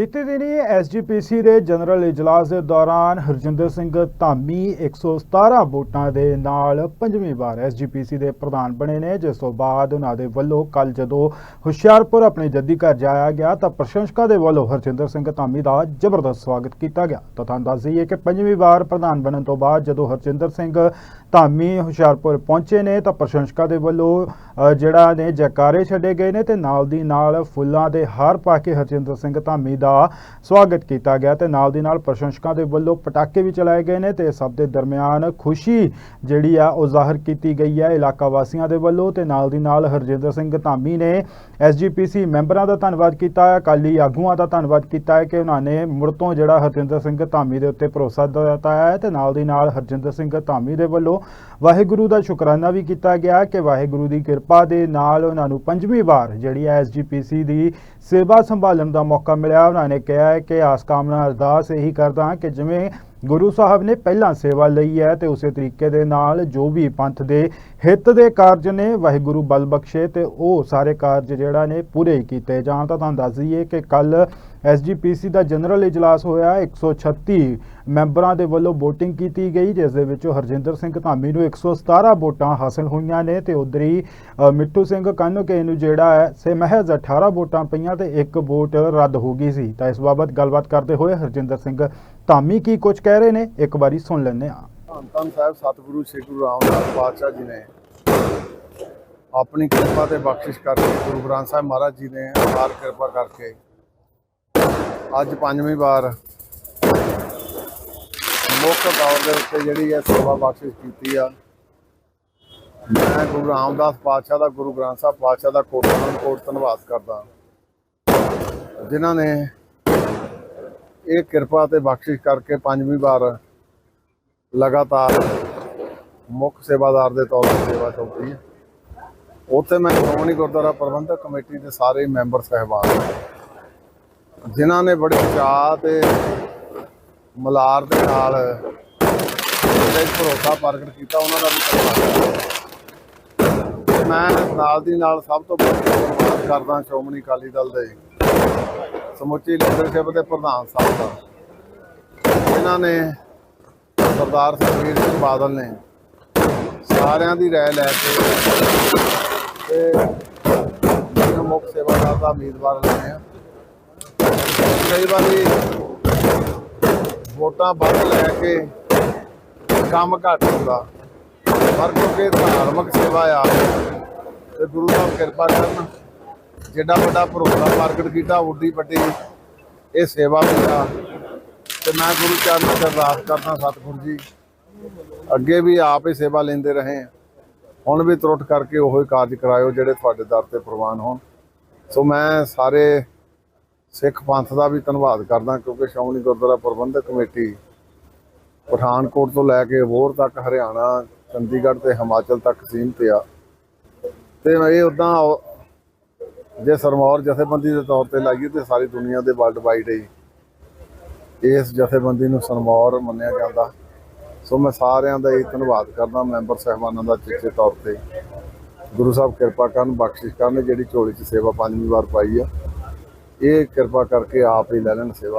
ਬੀਤੇ ਦਿਨੀ ਐਸਜੀਪੀਸੀ ਦੇ ਜਨਰਲ ਇਜਲਾਸ ਦੇ ਦੌਰਾਨ ਹਰਜਿੰਦਰ ਸਿੰਘ ਧਾਮੀ 117 ਵੋਟਾਂ ਦੇ ਨਾਲ ਪੰਜਵੀਂ ਵਾਰ ਐਸਜੀਪੀਸੀ ਦੇ ਪ੍ਰਧਾਨ ਬਣੇ ਨੇ, ਜਿਸ ਤੋਂ ਬਾਅਦ ਉਹਨਾਂ ਦੇ ਵੱਲੋਂ ਕੱਲ ਜਦੋਂ ਹੁਸ਼ਿਆਰਪੁਰ ਆਪਣੇ ਜੱਦੀ ਘਰ ਜਾਇਆ ਗਿਆ ਤਾਂ ਪ੍ਰਸ਼ੰਸਕਾਂ ਦੇ ਵੱਲੋਂ ਹਰਜਿੰਦਰ ਸਿੰਘ ਧਾਮੀ ਦਾ ਜ਼ਬਰਦਸਤ ਸਵਾਗਤ ਕੀਤਾ ਗਿਆ। ਤਾਂ ਤੁਹਾਨੂੰ ਦੱਸ ਦਈਏ ਕਿ ਪੰਜਵੀਂ ਵਾਰ ਪ੍ਰਧਾਨ ਬਣਨ ਤੋਂ ਬਾਅਦ ਜਦੋਂ ਹਰਜਿੰਦਰ ਸਿੰਘ ਧਾਮੀ ਹੁਸ਼ਿਆਰਪੁਰ ਪਹੁੰਚੇ ਨੇ ਤਾਂ ਪ੍ਰਸ਼ੰਸਕਾਂ ਦੇ ਵੱਲੋਂ ਜਿਹੜਾ ਨੇ ਜੈਕਾਰੇ ਛੱਡੇ ਗਏ ਨੇ ਤੇ ਨਾਲ ਦੀ ਨਾਲ ਫੁੱਲਾਂ ਦੇ ਹਾਰ ਪਾ ਕੇ ਹਰਜਿੰਦਰ ਸਿੰਘ ਧਾਮੀ ਦਾ ਸਵਾਗਤ ਕੀਤਾ ਗਿਆ ਤੇ ਨਾਲ ਦੀ ਨਾਲ ਪ੍ਰਸ਼ੰਸਕਾਂ ਦੇ ਵੱਲੋਂ ਪਟਾਕੇ ਵੀ ਚਲਾਏ ਗਏ ਨੇ ਤੇ ਸਭ ਦੇ ਦਰਮਿਆਨ ਖੁਸ਼ੀ ਜਿਹੜੀ ਆ ਉਹ ਜ਼ਾਹਰ ਕੀਤੀ ਗਈ ਹੈ ਇਲਾਕਾ ਵਾਸੀਆਂ ਦੇ ਵੱਲੋਂ ਤੇ ਨਾਲ ਦੀ ਨਾਲ ਹਰਜਿੰਦਰ ਸਿੰਘ ਧਾਮੀ ਨੇ ਐਸਜੀਪੀਸੀ ਮੈਂਬਰਾਂ ਦਾ ਧੰਨਵਾਦ ਕੀਤਾ ਹੈ, ਅਕਾਲੀ ਆਗੂਆਂ ਦਾ ਧੰਨਵਾਦ ਕੀਤਾ ਹੈ ਕਿ ਉਹਨਾਂ ਨੇ ਮੁੜ ਤੋਂ ਜਿਹੜਾ ਹਰਜਿੰਦਰ ਸਿੰਘ ਧਾਮੀ ਦੇ ਉੱਤੇ ਭਰੋਸਾ ਦਿੱਤਾ ਹੈ ਤੇ ਨਾਲ ਦੀ ਨਾਲ ਹਰਜਿੰਦਰ ਸਿੰਘ ਧਾਮੀ ਦੇ ਵੱਲੋਂ ਵਾਹਿਗੁਰੂ ਦਾ ਸ਼ੁਕਰਾਨਾ ਵੀ ਕੀਤਾ ਗਿਆ ਕਿ ਵਾਹਿਗੁਰੂ ਦੀ ਕਿਰਪਾ ਦੇ ਨਾਲ ਉਹਨਾਂ ਨੂੰ ਪੰਜਵੀਂ ਵਾਰ ਜਿਹੜੀ ਹੈ ਐਸਜੀਪੀਸੀ ਦੀ ਸੇਵਾ ਸੰਭਾਲਣ ਦਾ ਮੌਕਾ ਮਿਲਿਆ। ਉਹਨਾਂ ਨੇ ਕਿਹਾ ਹੈ ਕਿ ਆਸ ਕਾਮਨਾ ਅਰਦਾਸ ਇਹੀ ਕਰਦਾ ਹਾਂ ਕਿ ਜਿਵੇਂ ਗੁਰੂ ਸਾਹਿਬ ਨੇ ਪਹਿਲਾਂ ਸੇਵਾ ਲਈ ਹੈ ਤੇ ਉਸੇ ਤਰੀਕੇ ਦੇ ਨਾਲ ਜੋ ਵੀ ਪੰਥ ਦੇ ਹਿੱਤ ਦੇ ਕਾਰਜ ਨੇ, ਵਾਹਿਗੁਰੂ ਬਲ ਬਖਸ਼ੇ ਤੇ ਉਹ ਸਾਰੇ ਕਾਰਜ ਜਿਹੜਾ ਨੇ ਪੂਰੇ ਹੀ ਕੀਤੇ ਜਾਣ ਤਾਂ ਤੁਹਾਨੂੰ ਦੱਸ ਦਈਏ ਕਿ ਕੱਲ ਐਸਜੀਪੀਸੀ ਦਾ ਜਨਰਲ ਇਜਲਾਸ ਹੋਇਆ 136 ਮੈਂਬਰਾਂ ਦੇ ਵੱਲੋਂ VOTING ਕੀਤੀ ਗਈ, ਜਿਸ ਦੇ ਵਿੱਚੋਂ ਹਰਜਿੰਦਰ ਸਿੰਘ ਧਾਮੀ ਨੂੰ 117 ਵੋਟਾਂ ਹਾਸਲ ਹੋਈਆਂ ਨੇ ਤੇ ਉਧਰ ਹੀ ਮਿੱਠੂ ਸਿੰਘ ਕਾਨੂੰਕੇ ਨੂੰ ਜਿਹੜਾ ਹੈ, ਸੇ ਮਹਿਜ਼ 18 ਵੋਟਾਂ ਪਈਆਂ ਤੇ ਇੱਕ ਵੋਟ ਰੱਦ ਹੋ ਗਈ ਸੀ। ਤਾਂ ਇਸ ਬਾਬਤ ਗੱਲਬਾਤ ਕਰਦੇ ਹੋਏ ਹਰਜਿੰਦਰ ਸਿੰਘ ਧਾਮੀ ਕੀ ਕੁਝ ਕਹਿ ਰਹੇ ਨੇ? ਇੱਕ ਵਾਰੀ ਸੁਣ ਲੈਂਦੇ ਹਾਂ। ਧੰਨ ਧੰਨ ਸਾਹਿਬ, ਸਤਿਗੁਰੂ ਸ੍ਰੀ ਗੁਰੂ ਰਾਮਦਾਸ ਪਾਤਸ਼ਾਹ ਜੀ ਨੇ ਆਪਣੀ ਕਿਰਪਾ ਤੇ ਬਖਸ਼ਿਸ਼ ਕਰਕੇ, ਗੁਰੂ ਗ੍ਰੰਥ ਸਾਹਿਬ ਮਹਾਰਾਜ ਜੀ ਨੇ ਅਪਾਰ ਕਿਰਪਾ ਕਰਕੇ ਅੱਜ ਪੰਜਵੀਂ ਵਾਰ ਮੁੱਖ ਤੌਰ ਦੇ ਉੱਤੇ ਜਿਹੜੀ ਹੈ ਸੇਵਾ ਬਖਸ਼ਿਸ਼ ਕੀਤੀ ਆ। ਮੈਂ ਗੁਰੂ ਰਾਮਦਾਸ ਪਾਤਸ਼ਾਹ ਦਾ, ਗੁਰੂ ਗ੍ਰੰਥ ਸਾਹਿਬ ਪਾਤਸ਼ਾਹ ਦਾ ਕੋਟਨ ਕੋਟ ਧੰਨਵਾਦ ਕਰਦਾ। ਜਿਨ੍ਹਾਂ ਨੇ ਇਹ ਕਿਰਪਾ ਤੇ ਬਖਸ਼ਿਸ਼ ਕਰਕੇ ਪੰਜਵੀਂ ਵਾਰ ਲਗਾਤਾਰ ਮੁੱਖ ਸੇਵਾਦਾਰ ਦੇ ਤੌਰ ਤੇ ਸੇਵਾ ਚੌਕੀ ਹੈ। ਉੱਥੇ ਮੈਂ ਸ਼੍ਰੋਮਣੀ ਗੁਰਦੁਆਰਾ ਪ੍ਰਬੰਧਕ ਕਮੇਟੀ ਦੇ ਸਾਰੇ ਮੈਂਬਰ ਸਹਿਬਾਨ ਜਿਨ੍ਹਾਂ ਨੇ ਬੜੇ ਚਾਅ ਤੇ ਮਲਾਰ ਦੇ ਨਾਲ ਜਿਹੜੇ ਭਰੋਸਾ ਪ੍ਰਗਟ ਕੀਤਾ, ਉਹਨਾਂ ਦਾ ਵੀ ਧੰਨਵਾਦ ਮੈਂ ਨਾਲ ਦੀ ਨਾਲ ਸਭ ਤੋਂ ਵੱਧ ਧੰਨਵਾਦ ਕਰਦਾ ਸ਼੍ਰੋਮਣੀ ਅਕਾਲੀ ਦਲ ਦੇ ਸਮੁੱਚੀ ਲੀਡਰਸ਼ਿਪ ਦੇ ਪ੍ਰਧਾਨ ਸਾਹਿਬ ਦਾ। ਇਹਨਾਂ ਨੇ ਸਰਦਾਰ ਸੁਖਬੀਰ ਸਿੰਘ ਬਾਦਲ ਨੇ ਸਾਰਿਆਂ ਦੀ ਰਾਏ ਲੈ ਕੇ ਤੇ ਮੈਨੂੰ ਮੁੱਖ ਸੇਵਾਦਾਰ ਦਾ ਉਮੀਦਵਾਰ ਬਣਾਇਆ ਕਈ ਵਾਰੀ ਵੋਟਾਂ ਵੱਧ ਲੈ ਕੇ ਕੰਮ ਘੱਟ ਹੁੰਦਾ, ਪਰ ਕਿਉਂਕਿ ਧਾਰਮਿਕ ਸੇਵਾ ਆ, ਤੇ ਗੁਰੂ ਸਾਹਿਬ ਕਿਰਪਾ ਕਰਨ ਜਿੱਡਾ ਵੱਡਾ ਭਰੋਸਾ ਪ੍ਰਗਟ ਕੀਤਾ ਉੱਡੀ ਵੱਡੀ, ਇਹ ਸੇਵਾ ਵੀ ਆ। ਤੇ ਮੈਂ ਗੁਰੂ ਚਰਨਾਂ 'ਚ ਅਰਦਾਸ ਕਰਦਾ, ਸਤਿਗੁਰੂ ਜੀ, ਅੱਗੇ ਵੀ ਆਪ ਹੀ ਸੇਵਾ ਲੈਂਦੇ ਰਹੇ। ਹੁਣ ਵੀ ਤਰੁੱਟ ਕਰਕੇ ਉਹੀ ਕਾਰਜ ਕਰਾਇਓ ਜਿਹੜੇ ਤੁਹਾਡੇ ਦਰ ਤੇ ਪ੍ਰਵਾਨ ਹੋਣ। ਸੋ ਮੈਂ ਸਾਰੇ ਸਿੱਖ ਪੰਥ ਦਾ ਵੀ ਧੰਨਵਾਦ ਕਰਦਾ, ਕਿਉਂਕਿ ਸ਼੍ਰੋਮਣੀ ਗੁਰਦੁਆਰਾ ਪ੍ਰਬੰਧਕ ਕਮੇਟੀ ਪਠਾਨਕੋਟ ਤੋਂ ਲੈ ਕੇ ਹੋਰ ਤੱਕ ਹਰਿਆਣਾ, ਚੰਡੀਗੜ੍ਹ ਤੇ ਹਿਮਾਚਲ ਤੱਕ ਸੀਮਤ ਆ। ਤੇ ਇਹ ਉਦਾਂ ਜੇ ਸਰਮੌਰ ਜਥੇਬੰਦੀ ਦੇ ਤੌਰ ਤੇ ਲਾਈਏ ਤੇ ਸਾਰੀ ਦੁਨੀਆ ਦੇ ਵਰਲਡ ਵਾਈਡ ਹੀ ਇਸ ਜਥੇਬੰਦੀ ਨੂੰ ਸਰਮੌਰ ਮੰਨਿਆ ਜਾਂਦਾ। ਸੋ ਮੈਂ ਸਾਰਿਆਂ ਦਾ ਇਹ ਧੰਨਵਾਦ ਕਰਦਾ, ਮੈਂਬਰ ਸਹਿਬਾਨਾਂ ਦਾ ਚੇਚੇ ਤੌਰ ਤੇ। ਗੁਰੂ ਸਾਹਿਬ ਕਿਰਪਾ ਕਰਨ, ਬਖਸ਼ਿਸ਼ ਕਰਨ, ਜਿਹੜੀ ਝੋਲੀ 'ਚ ਸੇਵਾ ਪੰਜਵੀਂ ਵਾਰ ਪਾਈ ਆ। ਇਹ ਕਿਰਪਾ ਕਰਕੇ ਆਪ ਹੀ ਲੈ ਲੈਣ ਸੇਵਾ।